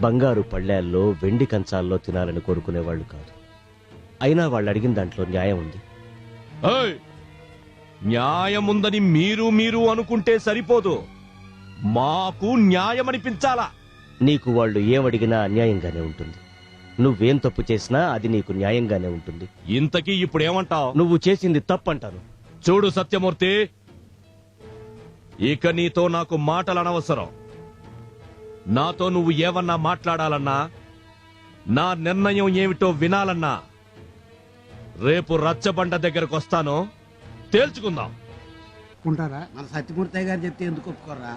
బంగారు పళ్ళేల్లో వెండి కంచాల్లో తినాలని కోరుకునేవాళ్ళు కాదు. అయినా వాళ్ళు అడిగిన దాంట్లో న్యాయం ఉంది. ఏయ్! న్యాయముందని మీరు మీరు అనుకుంటే సరిపోదు. మాకు న్యాయం అనిపించాలా నీకు వాళ్ళు ఏమడిగినా అన్యాయంగానే ఉంటుంది. నువ్వేం తప్పు చేసినా అది నీకు న్యాయంగానే ఉంటుంది. ఇంతకీ ఇప్పుడు ఏమంటావు నువ్వు చేసింది తప్పంటాను. చూడు సత్యమూర్తి ఇక నీతో నాకు మాటలు అనవసరం నాతో నువ్వు ఏమన్నా మాట్లాడాలన్నా నా నిర్ణయం ఏమిటో వినాలన్నా రేపు రచ్చబండ దగ్గరకు వస్తాను తేల్చుకుందాం. ఉంటారా? మన సత్యమూర్తి గారు చెప్తే ఎందుకు ఒప్పుకోరా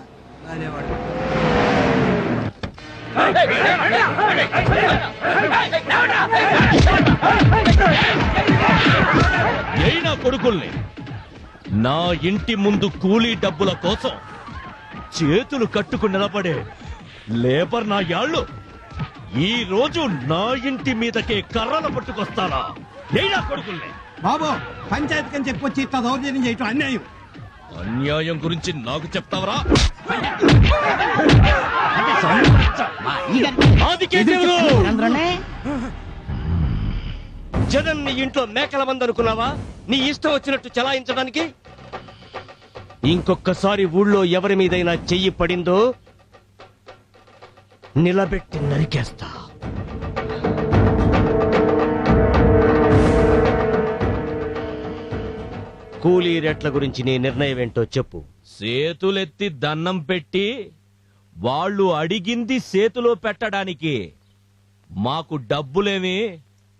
అయినా కొడుకుల్ని నా ఇంటి ముందు కూలీ డబ్బుల కోసం చేతులు కట్టుకు నిలబడే లేబర్ నా యాళ్ళు. ఈ రోజు నా ఇంటి మీదకే కర్రలు పట్టుకొస్తానా అయినా కొడుకుల్ని? బాబు పంచాయతీ కని చెప్పొచ్చి ఇంత దౌర్జన్యం చేయటం అన్యాయం. అన్యాయం గురించి నాకు చెప్తావరా? జగన్ నీ ఇంట్లో మేకల మంది అనుకున్నావా? నీ ఇష్టం వచ్చినట్టు చలాయించడానికి? ఇంకొక్కసారి ఊళ్ళో ఎవరి మీదైనా చెయ్యి పడిందో నిలబెట్టి నరికేస్తా. కూలీ రేట్ల గురించి నీ నిర్ణయం ఏంటో చెప్పు. చేతులెత్తి దన్నం పెట్టి వాళ్ళు అడిగింది చేతిలో పెట్టడానికి. మాకు డబ్బులేమి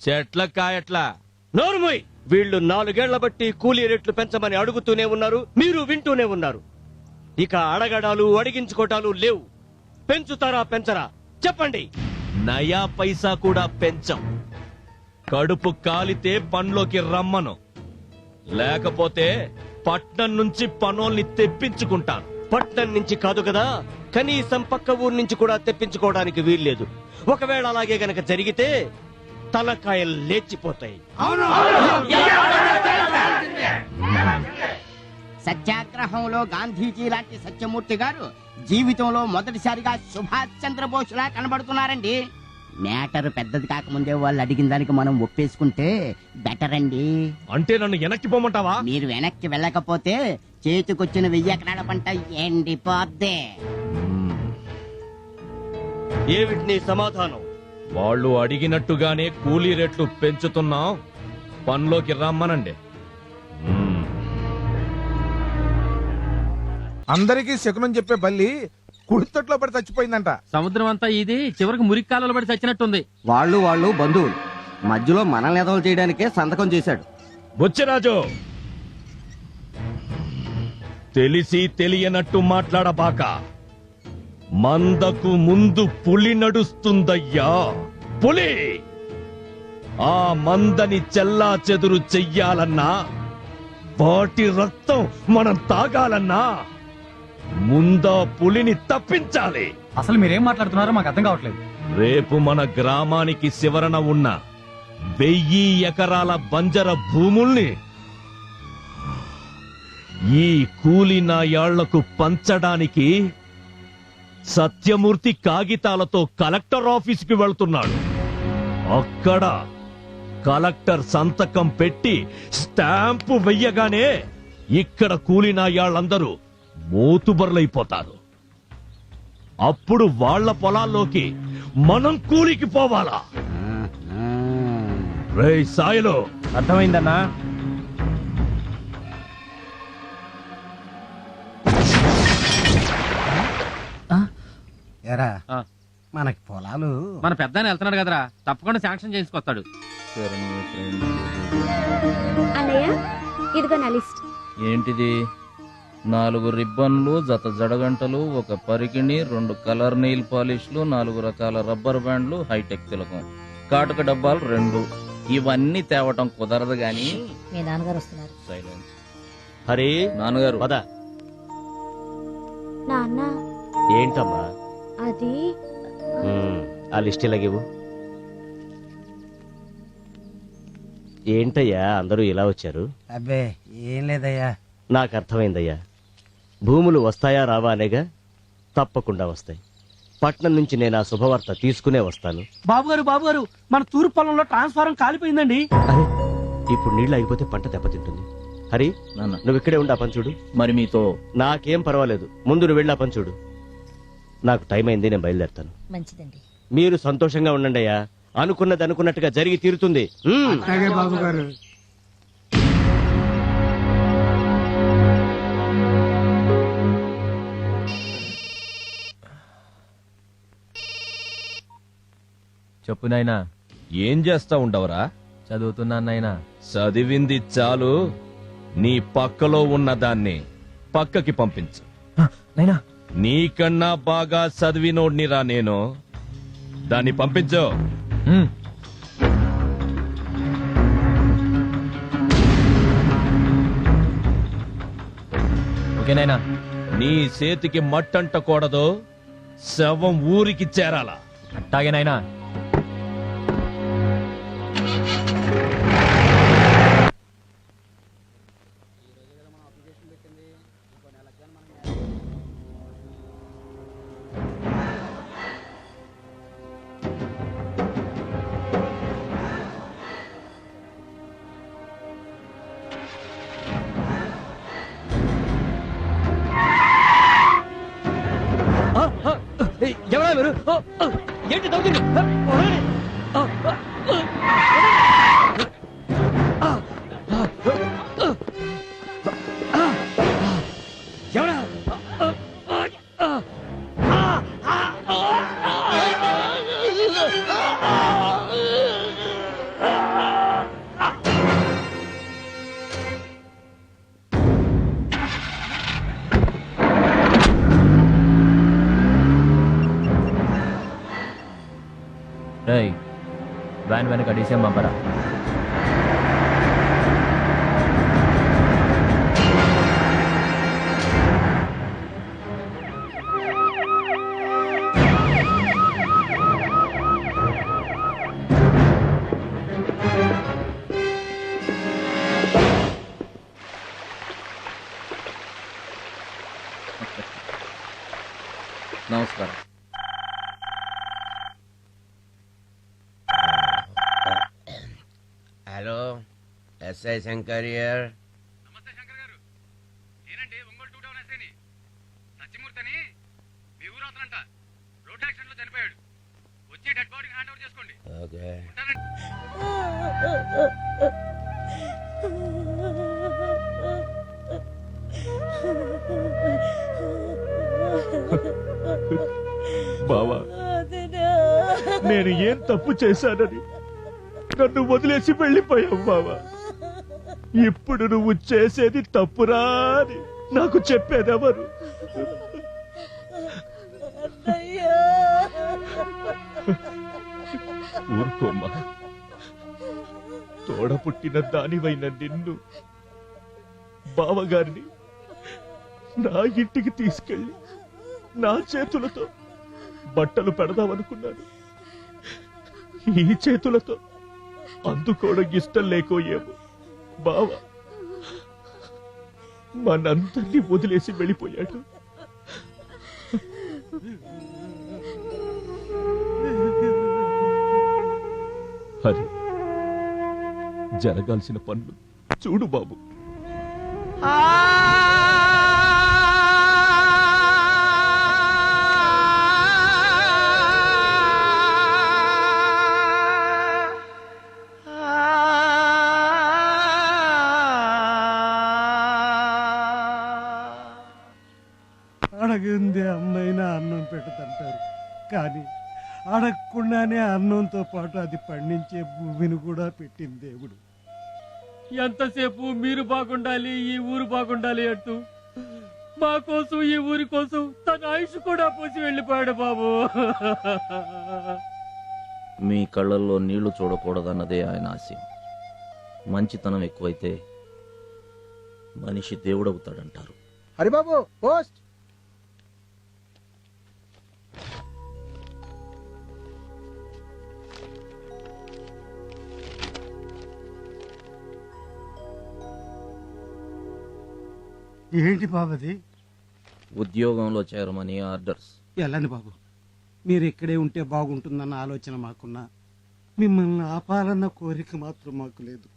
చెట్ల కాయట్లా. నోరుమోయ్ వీళ్ళు నాలుగేళ్ళ బట్టి కూలీ రేట్లు పెంచమని అడుగుతూనే ఉన్నారు మీరు వింటూనే ఉన్నారు. ఇక అడగడాలు అడిగించుకోటాలు లేవు. పెంచుతారా పెంచరా? చెప్పండి. నయా పైసా కూడా పెంచం. కడుపు కాలితే పండ్లోకి రమ్మను. లేకపోతే పట్నం నుంచి పనోల్ని తెప్పించుకుంటాను. పట్నం నుంచి కాదు కదా కనీసం పక్క ఊరు నుంచి కూడా తెప్పించుకోవడానికి వీల్లేదు. ఒకవేళ అలాగే గనక జరిగితే తలకాయలు లేచిపోతాయి. సత్యాగ్రహంలో గాంధీజీ లాంటి సత్యమూర్తి గారు జీవితంలో మొదటిసారిగా సుభాష్ చంద్రబోస్ లా కనబడుతున్నారండి. మ్యాటర్ పెద్దది కాకముందే వాళ్ళు అడిగిన దానికి మనం ఒప్పేసుకుంటే బెటర్ అండి. అంటే నన్ను వెనక్కి పోమంటావా? మీరు వెనక్కి వెళ్ళకపోతే చేతికొచ్చిన వెయ్యి ఎకరాల పంట ఎండిపోద్దే. ఏమిటి నీ సమాధానం? వాళ్ళు అడిగినట్టుగానే కూలీ రేట్లు పెంచుతున్నాం. పనిలోకి రమ్మనండి. అందరికీ శకునం చెప్పే బల్లి కుడితట్లో పడి చచ్చిపోయిందంట. సముద్రం అంతా ఇది చివరికి మురికి కాలంలో పడి చచ్చినట్టుంది. వాళ్ళు వాళ్ళు బంధువులు. మధ్యలో మనల్ని ఎదవలు చేయడానికే సంతకం చేశాడు. బుచ్చిరాజు! తెలిసి తెలియనట్టు మాట్లాడబాక. మందకు ముందు పులి నడుస్తుందయ్యా. పులి! ఆ మందని చెల్లా చెదురు చెయ్యాలన్నా వాటి రక్తం మనం తాగాలన్నా ముందా పులిని తప్పించాలి. అసలు మీరేం మాట్లాడుతున్నారో మాకు అర్థం కావట్లేదు. రేపు మన గ్రామానికి శివరణ ఉన్న వెయ్యి ఎకరాల బంజర భూముల్ని ఈ కూలి నాయాళ్ళకు పంచడానికి సత్యమూర్తి కాగితాలతో కలెక్టర్ ఆఫీసుకి వెళ్తున్నాడు. అక్కడ కలెక్టర్ సంతకం పెట్టి స్టాంపు వెయ్యగానే ఇక్కడ కూలి నాయాళ్ళందరూ మోతుబర్లైపోతారు. అప్పుడు వాళ్ళ పొలాల్లోకి మనం కూలికి పోవాలా? రే సాయిలో. అర్థమైందన్నా? ఆ. మనకి పొలాలు మన పెద్ద వెళ్తున్నాడు కదరా. తప్పకుండా శాంక్షన్ చేసుకొస్తాడు అన్నయ్య ఇదిగో నా లిస్ట్. ఏంటిది? నాలుగు రిబ్బన్లు జత జడగంటలు ఒక పరికిణి రెండు కలర్ నెయిల్ పాలిష్లు నాలుగు రకాల రబ్బర్ బ్యాండ్లు హైటెక్ తిలకం. కాటుక డబ్బాలు రెండు. ఇవన్నీ తేవటం కుదరదు గాని మీ నాన్నగారు వస్తున్నారు. సైలెన్స్ హరి నాన్నగారు. పద. నాన్న. ఏంటమ్మా? అది ఉమ్, ఆ లిస్ట్ ఇలాగివ్వు ఏంటయ్యా అందరూ ఇలా వచ్చారు? అబ్బే ఏం లేదయ్యా. నాకు అర్థమైందయ్యా. భూములు వస్తాయా రావా అనేగా? తప్పకుండా వస్తాయి. పట్నం నుంచి నేను ఆ శుభవార్త తీసుకునే వస్తాను. బాబు గారు బాబు గారు మన తూర్పు పొలంలో ట్రాన్స్ఫారం కాలిపోయిందండి. అరే ఇప్పుడు నీళ్ళు అయిపోతే పంట దెబ్బతింటుంది. హరి నాన్న. నువ్వు ఇక్కడే ఉండి ఆ పని చూడు. మరి మీతో నాకేం పర్వాలేదు. ముందు నువ్వు వెళ్ళి ఆ పని చూడు. నాకు టైం అయింది నేను బయలుదేరుతాను. మంచిదండి. మీరు సంతోషంగా ఉండండి అయ్యా. అనుకున్నది అనుకున్నట్టుగా జరిగి తీరుతుంది. ఉమ్. బాబు గారు చెప్పు నాయనా. ఏం చేస్తా ఉండవరా? చదువుతున్నాను నాయనా చదివింది చాలు. నీ పక్కలో ఉన్న దాన్ని పక్కకి పంపించు. నైనా నీకన్నా బాగా చదివినోడ్నిరా నేను. దాన్ని పంపించు. ఓకే నాయనా. నీ చేతికి మట్టంటకూడదు. శవం ఊరికి చేరాలా. అట్టాగే మీరు ఏంటి తగ్గుతుంది రేయ్ వ్యాన్ వెనక డీసీఎం పంపరా. ఎస్ఐ శంకర్ ఇయర్ నమస్తే శంకర్ గారు. నేనండి ఒంగోలు టూ టౌన్ ఎస్ఐని. సత్యమూర్తి అని మీ ఊరు అతనంట రోడ్ యాక్సిడెంట్లో చనిపోయాడు. వచ్చి డెడ్ బాడీని హ్యాండ్ ఓవర్ చేసుకోండి. ఓకే. బావా నేను ఏం తప్పు చేశానని నన్ను వదిలేసి వెళ్ళిపోయావు బావా. ఇప్పుడు నువ్వు చేసేది తప్పురా అని నాకు చెప్పేదెవరు? ఊరుకోమ్మా. తోడ పుట్టిన దానివైన నిన్ను బావగారిని నా ఇంటికి తీసుకెళ్ళి నా చేతులతో బట్టలు పెడదామనుకున్నాను. ఈ చేతులతో అందుకోవడం ఇష్టం లేకో ఏమో. బావ. మనందరినీ వదిలేసి వెళ్ళిపోయాడు. హరి జరగాల్సిన పనులు చూడు బాబు. అడగంది అమ్మైనా అన్నం పెడతంటారు. కానీ అడగకుండానే అన్నంతో పాటు అది పండించే భూమిని కూడా పెట్టింది దేవుడు. ఎంతసేపు మీరు బాగుండాలి ఈ ఊరు బాగుండాలి అంటూ మా కోసం ఈ ఊరి కోసం తన ఆయుష్ కూడా పోసి వెళ్ళిపోయాడు బాబు. మీ కళ్ళల్లో నీళ్ళు చూడకూడదన్నదే ఆయన ఆశయం మంచితనం ఎక్కువైతే మనిషి దేవుడవుతాడంటారు. హరిబాబు పోస్ట్. ఏంటి బాబది ఉద్యోగంలో చేరమని ఆర్డర్స్. వెళ్ళండి బాబు? మీరు ఇక్కడే ఉంటే బాగుంటుందన్న ఆలోచన మాకున్నా మిమ్మల్ని ఆపాలన్న కోరిక మాత్రం మాకు లేదు.